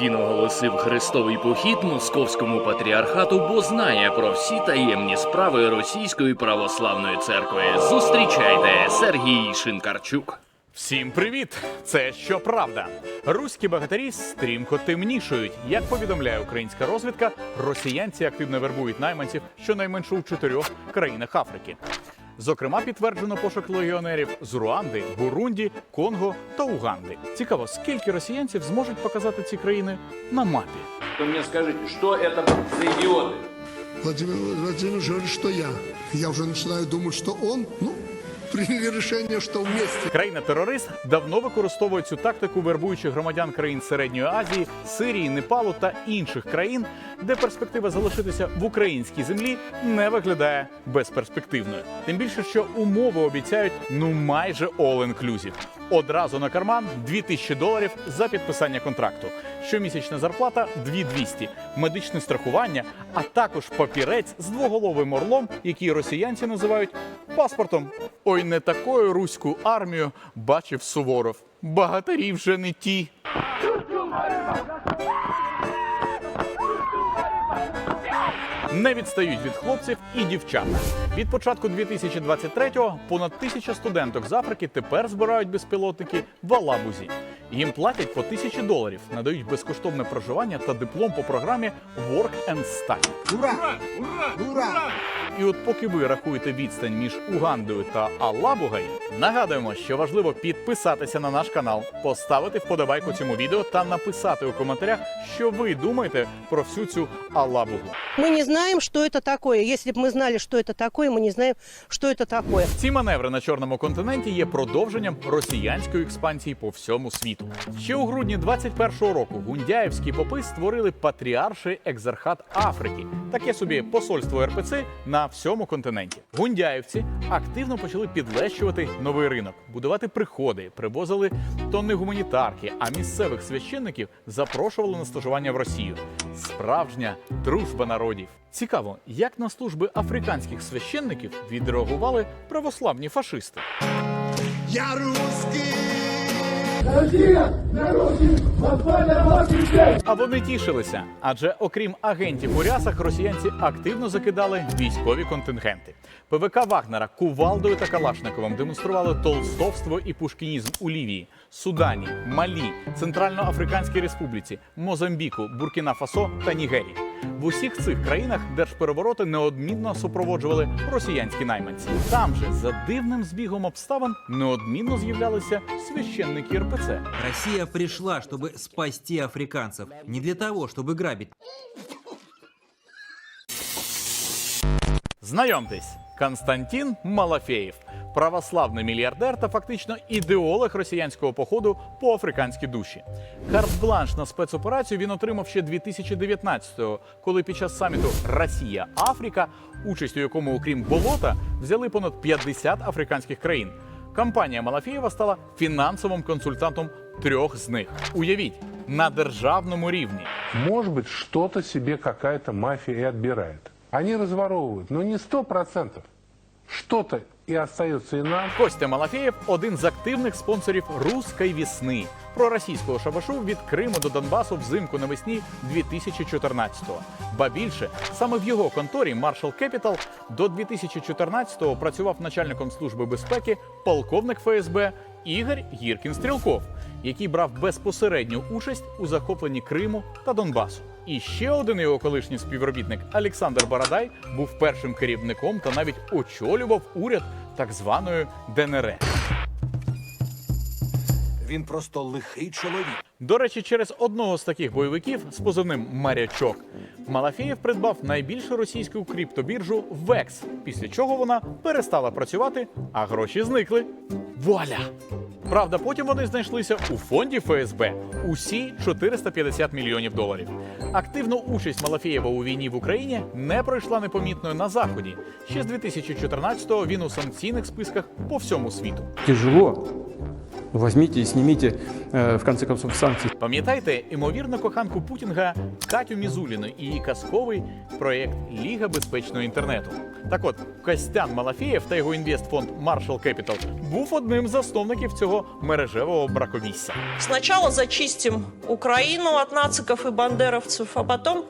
Він оголосив хрестовий похід московському патріархату, бо знає про всі таємні справи Російської православної церкви. Зустрічайте Сергій Шинкарчук. Всім привіт! Це щоправда. Руські багатарі стрімко темнішують. Як повідомляє українська розвідка, росіянці активно вербують найманців щонайменше у чотирьох країнах Африки. Зокрема, підтверджено пошук легіонерів з Руанди, Бурунді, Конго та Уганди. Цікаво, скільки росіянців зможуть показати ці країни на мапі. Вы мне скажите, что это за идиоты? Владимир Владимирович говорит, что я. Я уже начинаю думать, что он, ну, приняли решение, что вместе. Країна-терорист давно використовує цю тактику, вербуючи громадян країн Середньої Азії, Сирії, Непалу та інших країн, де перспектива залишитися в українській землі не виглядає безперспективною. Тим більше, що умови обіцяють ну майже all-inclusive. Одразу на карман 2000 доларів за підписання контракту. Щомісячна зарплата 2200, медичне страхування, а також папірець з двоголовим орлом, який росіянці називають паспортом. Ой, не такою руську армію бачив Суворов. Багатарі вже не ті. Не відстають від хлопців і дівчат. Від початку 2023-го понад тисяча студенток з Африки тепер збирають безпілотники в Алабузі. Їм платять по тисячі доларів, надають безкоштовне проживання та диплом по програмі Work and Study. Ура! Ура! І от поки ви рахуєте відстань між Угандою та Алабугою, нагадуємо, що важливо підписатися на наш канал, поставити вподобайку цьому відео та написати у коментарях, що ви думаєте про всю цю Алабугу. Мы не знаем, что это такое. Если бы мы знали, что это такое, мы не знаем, что это такое. Ці маневри на чорному континенті є продовженням росіянської експансії по всьому світу. Ще у грудні 21-го року гундяєвські попи створили патріарший екзархат Африки, таке собі посольство РПЦ на всьому континенті. Гундяєвці активно почали підлещувати новий ринок, будувати приходи, привозили тонни гуманітарки, а місцевих священників запрошували на стажування в Росію. Справжня дружба народів. Цікаво, як на служби африканських священників відреагували православні фашисти. Я русский! А вони тішилися, адже окрім агентів у рясах, росіянці активно закидали військові контингенти. ПВК Вагнера кувалдою та Калашниковим демонстрували толстовство і пушкінізм у Лівії, Судані, Малі, Центральноафриканській Республіці, Мозамбіку, Буркіна Фасо та Нігерії. В усіх цих країнах держперевороти неодмінно супроводжували росіянські найманці. Там же за дивним збігом обставин неодмінно з'являлися священники РПЦ. Россия пришла, чтобы спасти африканцев, не для того, чтобы грабить. Знайомтесь, Константин Малафеєв, православний мільярдер та фактично ідеолог росіянського походу по африканській душі. Карт-бланш на спецоперацію він отримав ще 2019-го, коли під час саміту Росія Африка, участь у якому, окрім болота, взяли понад 50 африканських країн. Компанія Малафєєва стала фінансовим консультантом трьох з них. Уявіть на державному рівні. Может быть, что-то себе какая-то мафия и отбирает. Они разворовывают, но не сто процентов. Что-то и остается нам. Костя Малафєєв один з активних спонсорів Руської вісни проросійського шабашу від Криму до Донбасу взимку навесні 2014-го. Ба більше саме в його конторі Marshall Capital до 2014-го працював начальником служби безпеки полковник ФСБ Ігор Гіркін Стрілков, який брав безпосередню участь у захопленні Криму та Донбасу. І ще один його колишній співробітник Олександр Бородай був першим керівником та навіть очолював уряд так званої ДНР. Він просто лихий чоловік. До речі, через одного з таких бойовиків з позивним Марячок Малафєєв придбав найбільшу російську криптобіржу VEX, після чого вона перестала працювати, а гроші зникли. Вуаля! Правда, потім вони знайшлися у фонді ФСБ усі 450 мільйонів доларів. Активну участь Малафєєва у війні в Україні не пройшла непомітною на заході. Ще з 2014-го він у санкційних списках по всьому світу. тяжело возьмите и снимите, э, в конце концов, санкции. Пам'ятаєте імовірну коханку Путінга Катю Мізуліну і її казковий проєкт Ліга безпечного інтернету. Так от, Костян Малафєєв та його інвестфонд Marshall Capital був одним з засновників цього мережевого бракомісся. Сначала зачистим Украину от нациков и бандеровцев, а потом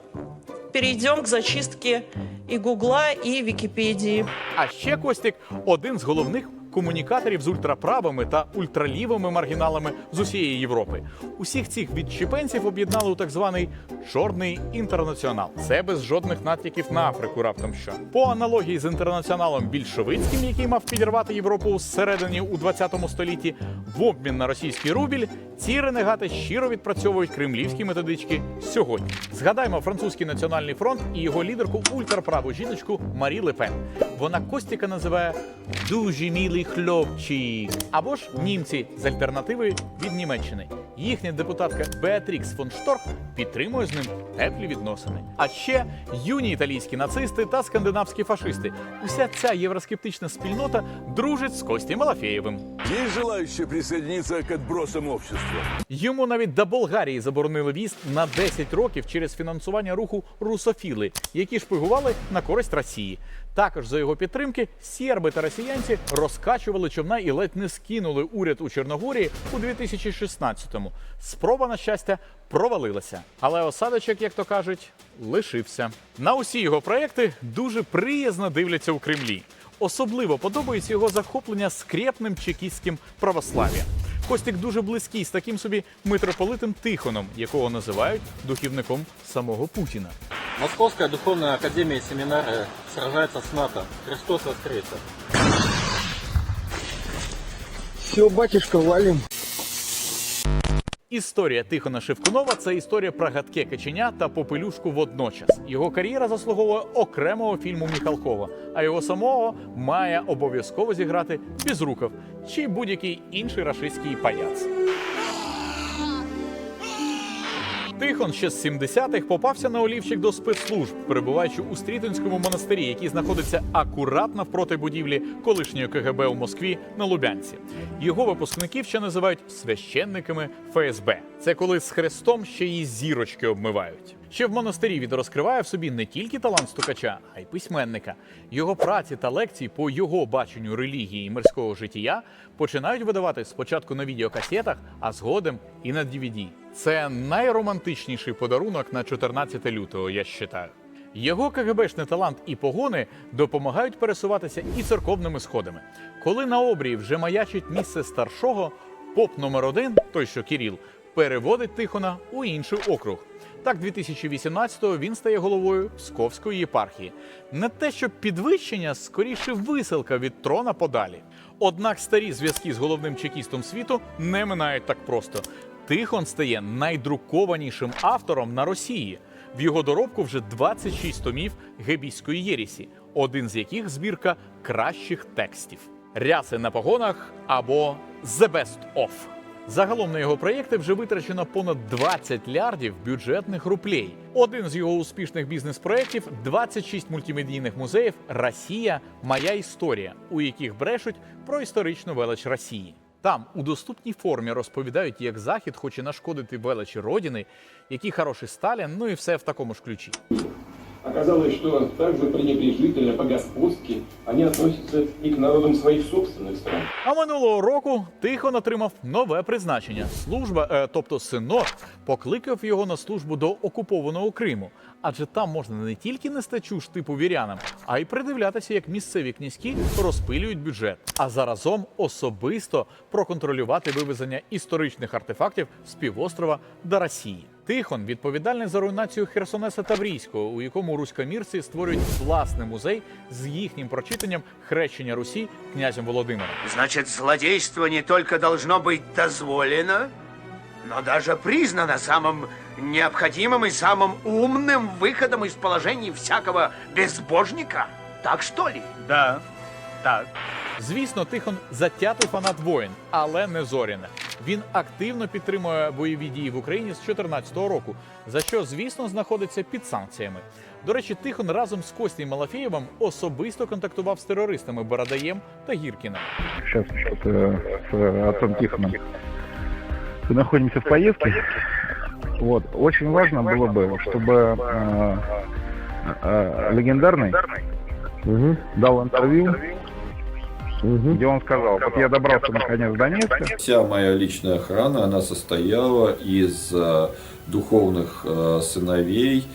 перейдем к зачистке и Гугла, и Википедии. А ще Костік один з головних комунікаторів з ультраправими та ультралівими маргіналами з усієї Європи. Усіх цих відщепенців об'єднали у так званий чорний інтернаціонал. Це без жодних натяків на Африку. Раптом що по аналогії з інтернаціоналом більшовицьким, який мав підірвати Європу зсередині у 20 столітті, в обмін на російський рубіль ці ренегати щиро відпрацьовують кремлівські методички сьогодні. Згадаймо французький національний фронт і його лідерку ультраправу жіночку Марі Лепен. Вона Костіка називає дуже мілий хлопчик. Або ж німці з альтернативи від Німеччини. Їхня депутатка Беатрікс фон Шторх підтримує з ним теплі відносини. А ще юні італійські нацисти та скандинавські фашисти. Уся ця євроскептична спільнота дружить з Костім Малафєєвим. Есть желающие присоединиться к отбросам общества? Йому навіть до Болгарії заборонили в'їзд на 10 років через фінансування руху русофіли, які шпигували на користь Росії. Також за його підтримки серби та росіянці розкачували човна і ледь не скинули уряд у Чорногорії у 2016-му. Спроба на щастя провалилася, але осадочок, як то кажуть, лишився. На усі його проекти дуже приязно дивляться у Кремлі. Особливо подобається його захоплення скрепним чекістським православ'ям. Костік дуже близький з таким собі митрополитом Тихоном, якого називають духівником самого Путіна. Московская духовная академия и семинары сражается с НАТО. Христос воскресе. Все, батюшка, валим. Історія Тихона Шевкунова це історія про гадке каченя та попелюшку водночас. Його кар'єра заслуговує окремого фільму Міхалкова, а його самого має обов'язково зіграти Безруков чи будь-який інший рашистський паяц. Тихон ще з 70-х попався на олівчик до спецслужб, перебуваючи у Стрітинському монастирі, який знаходиться акуратно впроти будівлі колишньої КГБ у Москві на Лубянці. Його випускників ще називають священниками ФСБ. Це коли з хрестом ще й зірочки обмивають. Ще в монастирі він розкриває в собі не тільки талант стукача, а й письменника. Його праці та лекції по його баченню релігії і мирського життя починають видавати спочатку на відеокасетах, а згодом і на DVD. Це найромантичніший подарунок на 14 лютого, я вважаю. Його КГБшний талант і погони допомагають пересуватися і церковними сходами. Коли на обрії вже маячить місце старшого, поп номер один, той що Кіріл, переводить Тихона у інший округ. Так, 2018-го він стає головою Псковської єпархії. Не те, що підвищення, скоріше висилка від трона подалі. Однак старі зв'язки з головним чекістом світу не минають так просто. Тихон стає найдрукованішим автором на Росії. В його доробку вже 26 томів гебійської єрісі, один з яких збірка кращих текстів. Ряси на погонах або The Best Of. Загалом на його проєкти вже витрачено понад 20 лярдів бюджетних рублей. Один з його успішних бізнес-проєктів – 26 мультимедійних музеїв Росія Моя історія, у яких брешуть про історичну велич Росії. Там у доступній формі розповідають, як Захід хоче нашкодити величі родини, який хороший Сталін, ну і все в такому ж ключі. Оказалось, что также пренебрежительно, по-господски они относятся и к народам своих собственных стран. А минулого року Тихон отримав нове призначення. Служба, е, тобто синод, покликав його на службу до окупованого Криму. Адже там можна не тільки нести чуш типу вірянам, а й придивлятися, як місцеві князьки розпилюють бюджет, а заразом особисто проконтролювати вивезення історичних артефактів з півострова до Росії. Тихон відповідальний за руйнацію Херсонеса Таврійського, у якому руськомірці створюють власний музей з їхнім прочитанням хрещення Русі князем Володимиром. Значит, злодейство не только должно быть дозволено, но даже признано самым необходимым и самым умным выходом из положений всякого безбожника. Так что ли? Да, так. Звісно, Тихон затятий фанат воїн, але не Зоріна. Він активно підтримує бойові дії в Україні з 2014 року, за що, звісно, знаходиться під санкціями. До речі, Тихон разом з Костєм Малафєєвим особисто контактував з терористами Бородаєм та Гіркіним. Сейчас что-то с э, отцом Тихоном находимся в поездке. Вот. Очень важно было бы, чтобы э, э, легендарный дал интервью, где он сказал, вот я добрался наконец до Донецка, Вся моя личная охрана, она состояла из э, духовных э, сыновей,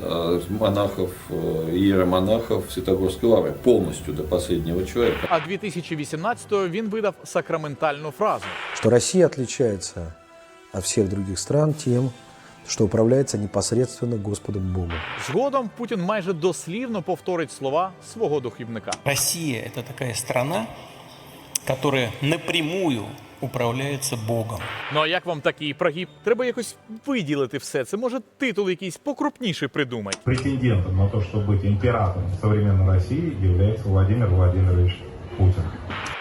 э, монахов, э, иеромонахов Святогорской лавры, полностью до последнего человека. А 2018-го він видав сакраментальну фразу. что Россия отличается от всех других стран тем, что управляется непосредственно Господом Богом. Згодом Путін майже дослівно повторить слова свого духівника. Россия – это такая страна, которая напрямую управляется Богом. Ну а як вам такий прогиб? Треба якось виділити все це. Може, титул якийсь покрупніший придумать. Претендентом на то, чтобы быть императором современной России, является Владимир Владимирович Путин.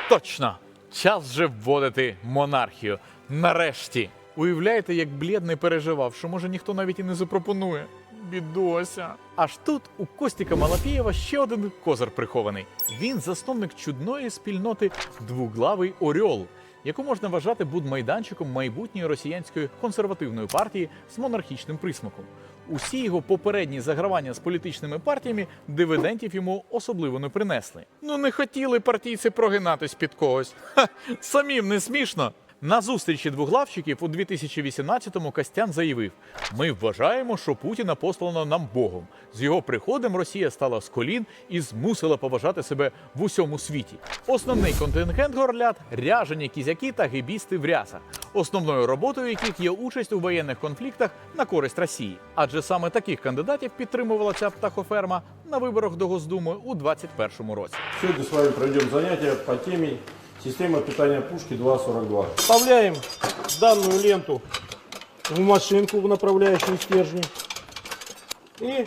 Точно! Час вже вводити монархію. Нарешті. Уявляєте, як блід переживав, що може ніхто навіть і не запропонує. Бідося. Аж тут у Костіка Малафєєва ще один козир прихований. Він засновник чудної спільноти Двуглавий Орьол, яку можна вважати будмайданчиком майбутньої росіянської консервативної партії з монархічним присмаком. Усі його попередні загравання з політичними партіями дивидендів йому особливо не принесли. Ну не хотіли партійці прогинатись під когось. Ха, самим не смішно. На зустрічі двуглавчиків у 2018-му Костян заявив: ми вважаємо, що Путіна послано нам Богом. З його приходом Росія стала з колін і змусила поважати себе в усьому світі. Основний контингент горлят ряжені кізяки та гибісти в рясах, основною роботою яких є участь у воєнних конфліктах на користь Росії. Адже саме таких кандидатів підтримувала ця птахоферма на виборах до Госдуми у 2021 році. Сегодня с вами пройдем занятие по теме система питания пушки 2.42. Вставляем данную ленту в машинку в направляющем стержне и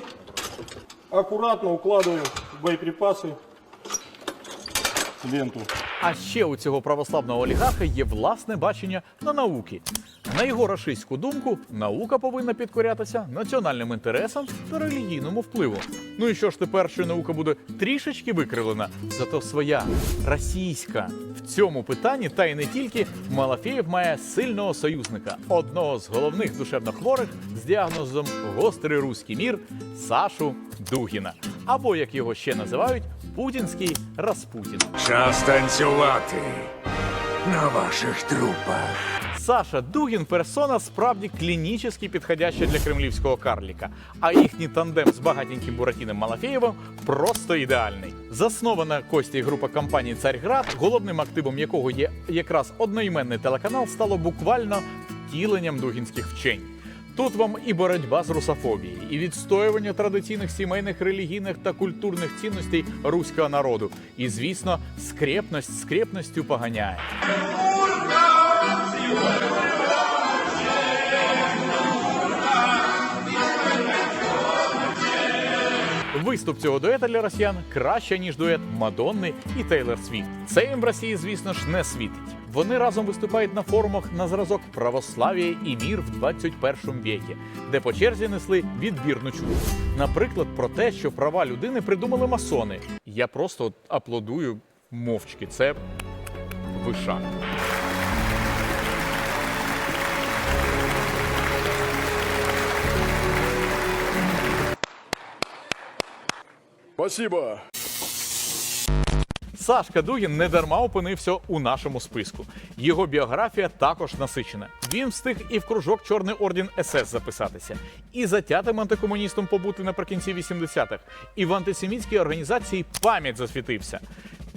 аккуратно укладываем боеприпасы в ленту. А ще у цього православного олігарха є власне бачення на науки. На його рашистську думку, наука повинна підкорятися національним інтересам та релігійному впливу. Ну і що ж тепер, що наука буде трішечки викривлена, зато своя російська. В цьому питанні, та й не тільки, Малафєєв має сильного союзника, одного з головних душевнохворих з діагнозом гострий руський мір Сашу Дугіна. Або як його ще називають, путінський Распутін. Час танцювати на ваших трупах. Саша Дугін персона справді клінічно підходяща для кремлівського карліка, а їхній тандем з багатеньким Буратіним Малафєєвим просто ідеальний. Заснована Кості група компанії Царьград, головним активом якого є якраз одноіменний телеканал, стало буквально втіленням дугінських вчень. Тут вам і боротьба з русофобією, і відстоювання традиційних сімейних, релігійних та культурних цінностей руського народу. І, звісно, скрепність скрепністю поганяє. Виступ цього дуета для росіян краще, ніж дует Мадонни і Тейлор Свіфт. Це їм в Росії, звісно ж, не світить. Вони разом виступають на форумах на зразок православ'я і мір в 21 віці, де по черзі несли відбірну чудо. Наприклад, про те, що права людини придумали масони. Я просто аплодую мовчки. Це вишак. Спасибо. Сашка Дугін не дарма опинився у нашому списку. Його біографія також насичена. Він встиг і в кружок Чорний орден СС записатися, і затятим антикомуністом побути наприкінці 80-х, і в антисемітській організації пам'ять засвітився.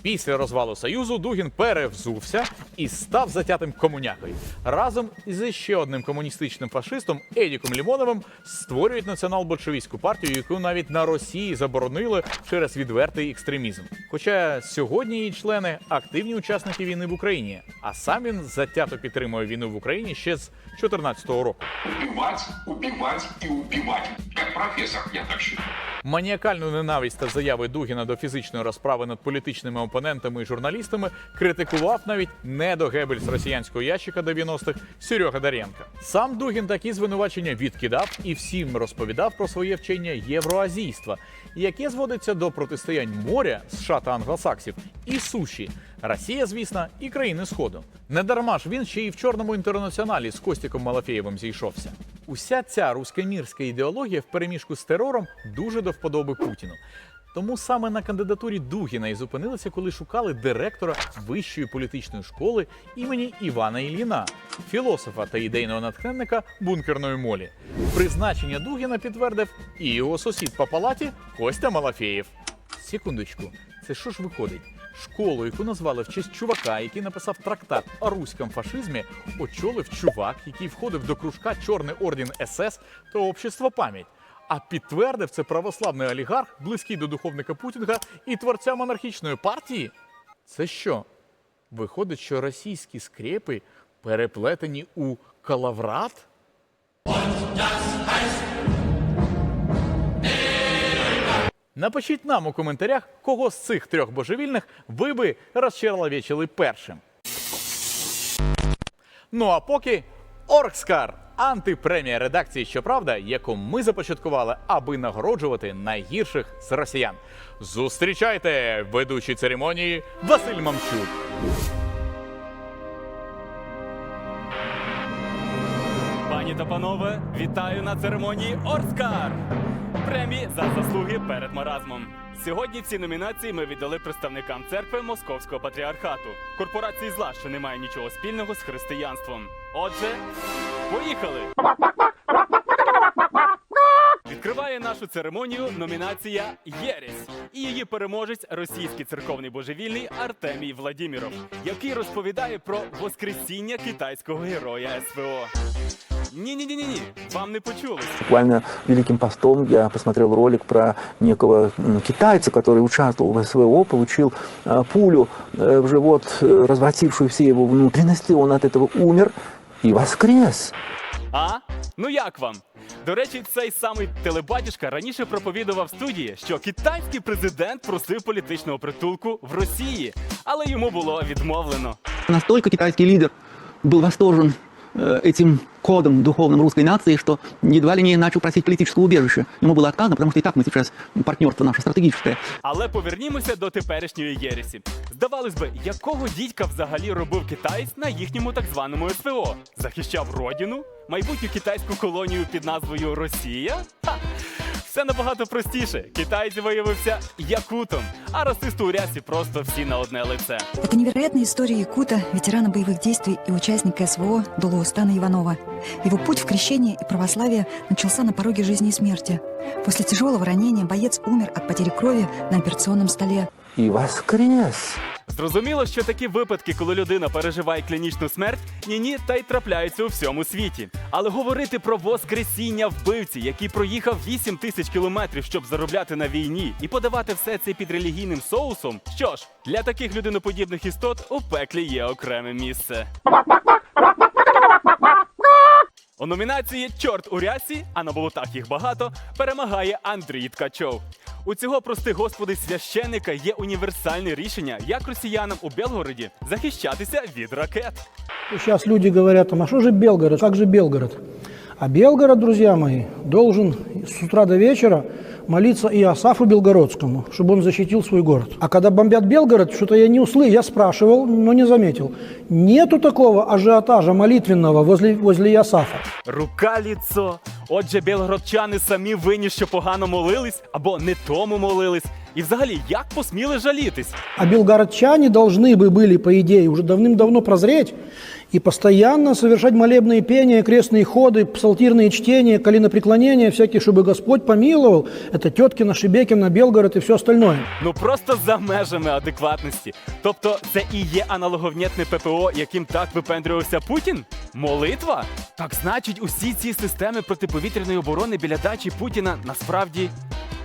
Після розвалу Союзу Дугін перевзувся і став затятим комунякою. Разом із ще одним комуністичним фашистом Едіком Лімоновим створюють націонал-большевістську партію, яку навіть на Росії заборонили через відвертий екстремізм. Хоча сьогодні її члени активні учасники війни в Україні, а сам він затято підтримує війну в Україні ще з 2014 року. Убивать, убивать и убивать. Как Я я так считаю. Маніакальну ненависть та заяви Дугіна до фізичної розправи над політичними опонентами і журналістами критикував навіть не до Гебельс росіянського ящика 90-х Серега Дар'єнка. Сам Дугін такі звинувачення відкидав і всім розповідав про своє вчення євроазійства, яке зводиться до протистоянь моря США та англосаксів і суші. Росія, звісно, і країни Сходу. Недарма ж він ще й в чорному інтернаціоналі з Костіком Малафєєвим зійшовся. Уся ця руськомірська ідеологія впереміжку з терором дуже до вподоби Путіну. Тому саме на кандидатурі Дугіна і зупинилися, коли шукали директора вищої політичної школи імені Івана Ілліна, філософа та ідейного натхненника бункерної молі. Призначення Дугіна підтвердив і його сусід по палаті Костя Малафєєв. Секундочку, це що ж виходить? Школу, яку назвали в честь чувака, який написав трактат о руському фашизмі, очолив чувак, який входив до кружка Чорний орден СС та Общество пам'ять. А підтвердив це православний олігарх, близький до духовника Путінга і творця монархічної партії. Це що? Виходить, що російські скрепи переплетені у калаврат? Напишіть нам у коментарях, кого з цих трьох божевільних ви би розчеловічили першим. Ну а поки Оркскар антипремія редакції Щоправда, яку ми започаткували, аби нагороджувати найгірших з росіян. Зустрічайте ведучий церемонії Василь Мамчук. Пані та панове, вітаю на церемонії Орскар! Премії за заслуги перед маразмом. Сьогодні ці номінації ми віддали представникам церкви Московського патріархату, корпорації зла, що не має нічого спільного з християнством. Отже, поїхали! Відкриває нашу церемонію номінація Єресь і її переможець російський церковний божевільний Артемій Владіміров, який розповідає про воскресіння китайського героя СВО. Ні, ні, ні, ні, ні, вам не почулось. Буквально Великим постом я посмотрел ролик про некого м, китайца, который участвовал в СВО, получил э, пулю э, в живот, э, развратившую все его внутренности. Он от этого умер и воскрес. А? Ну як вам? До речі, цей самий телебатюшка раніше проповідував в студії, що китайський президент просив політичного притулку в Росії, але йому було відмовлено. Настільки китайський лідер був восторжен этим кодом духовным русской нации, что едва ли не начал просить политического убежища. Ему было отказано, потому что и так мы сейчас партнерство наше стратегическое. Але повернімося до теперішньої єресі. Здавалось би, якого дідька взагалі робив китаєць на їхньому так званому СВО? Захищав родину, майбутню китайську колонію під назвою Росія? Ха! Все набагато простіше. Китайці виявився якутом, а расисти у рясі просто всі на одне лице. Это невероятная история якута, ветерана боевых действий и участника СВО Дулоустана Иванова. Его путь в крещение и православие начался на пороге жизни и смерти. После тяжелого ранения боец умер от потери крови на операционном столе. И воскрес. Зрозуміло, що такі випадки, коли людина переживає клінічну смерть, ні-ні, та й трапляються у всьому світі. Але говорити про воскресіння вбивці, який проїхав 8 тисяч кілометрів, щоб заробляти на війні, і подавати все це під релігійним соусом. Що ж, для таких людиноподібних істот у пеклі є окреме місце. У номінації Чорт у рясі, а на болотах їх багато, перемагає Андрій Ткачов. У цього прости господи священика є універсальне рішення, як росіянам у Белгороді захищатися від ракет. Сейчас люди говорят, а что же Белгород, как же Белгород? А Белгород, друзья мои, должен с утра до вечера молиться и Асафу Белгородскому, чтобы он защитил свой город. А когда бомбят Белгород, что-то я не услышал, я спрашивал, но не заметил. Нету такого ажиотажа молитвенного возле, возле Ясафа. Рука ліцо. Отже, білгородчани самі винні, що погано молились або не тому молились. І взагалі, як посміли жалітись? А белгородчане должны бы были, по идее, уже давным-давно прозреть и постоянно совершать молебные пения, крестные ходы, псалтирные чтения, коленопреклонения всякие, чтобы Господь помиловал. Это Теткина, Шебекина, Белгород и все остальное. Ну просто за межами адекватності. Тобто, це і є аналоговнєтне ППО, яким так випендрювався Путін? Молитва? Так значить, усі ці системи протиповітряної оборони біля дачі Путіна насправді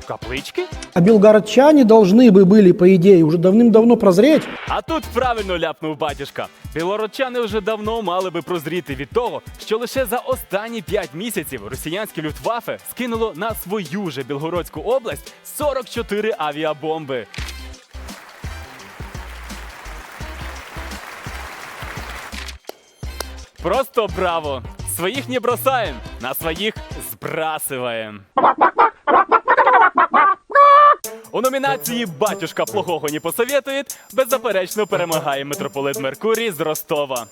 Каплички? А белгородчане должны бы были, по идее, уже давным-давно прозреть. А тут правильно ляпнув батюшка. Білородчани вже давно мали би прозріти від того, що лише за останні 5 місяців росіянське люфтваффе скинуло на свою же Білгородську область 44 авіабомби. Просто браво! Своїх не бросаем, на своїх збрасываем. У номінації Батюшка плохого не посоветует беззаперечно перемагає митрополит Меркурій з Ростова.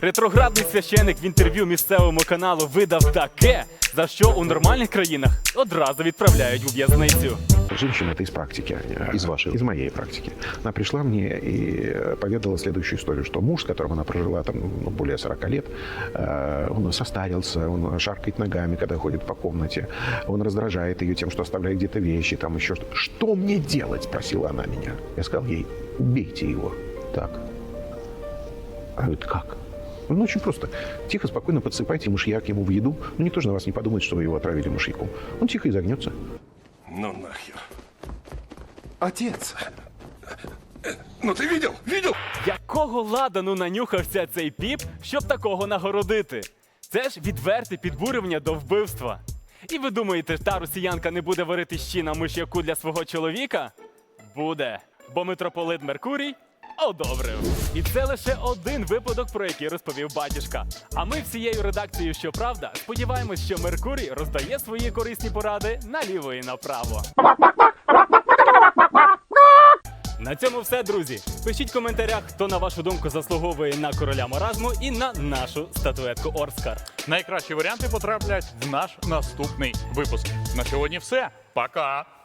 Ретроградний священик в інтерв'ю місцевому каналу видав таке, за що у нормальних країнах одразу відправляють у в'язницю. Женщина, это из практики, э, из вашей, из моей практики. Она пришла мне и поведала следующую историю, что муж, с которым она прожила там ну, более 40 лет, э, он состарился, он шаркает ногами, когда ходит по комнате, он раздражает ее тем, что оставляет где-то вещи, там еще что. Что мне делать? Спросила она меня. Я сказал ей, убейте его. Так. Она говорит, как? Ну, очень просто. Тихо, спокойно подсыпайте мышьяк ему в еду. Ну, никто же на вас не подумает, что вы его отравили мышьяком. Он тихо изогнется. Ну нахер. Отец. Ну ти видел? Видел? Якого ладану нанюхався цей піп, щоб такого нагородити? Це ж відверте підбурювання до вбивства. І ви думаєте, та росіянка не буде варити щі на миш'яку для свого чоловіка? Буде, бо митрополит Меркурій одобрив. І це лише один випадок, про який розповів батюшка. А ми всією редакцією, щоправда, сподіваємось, що Меркурій роздає свої корисні поради наліво і направо. На цьому все, друзі. Пишіть в коментарях, хто на вашу думку заслуговує на короля маразму і на нашу статуетку Орскар. Найкращі варіанти потраплять в наш наступний випуск. На сьогодні все. Пока!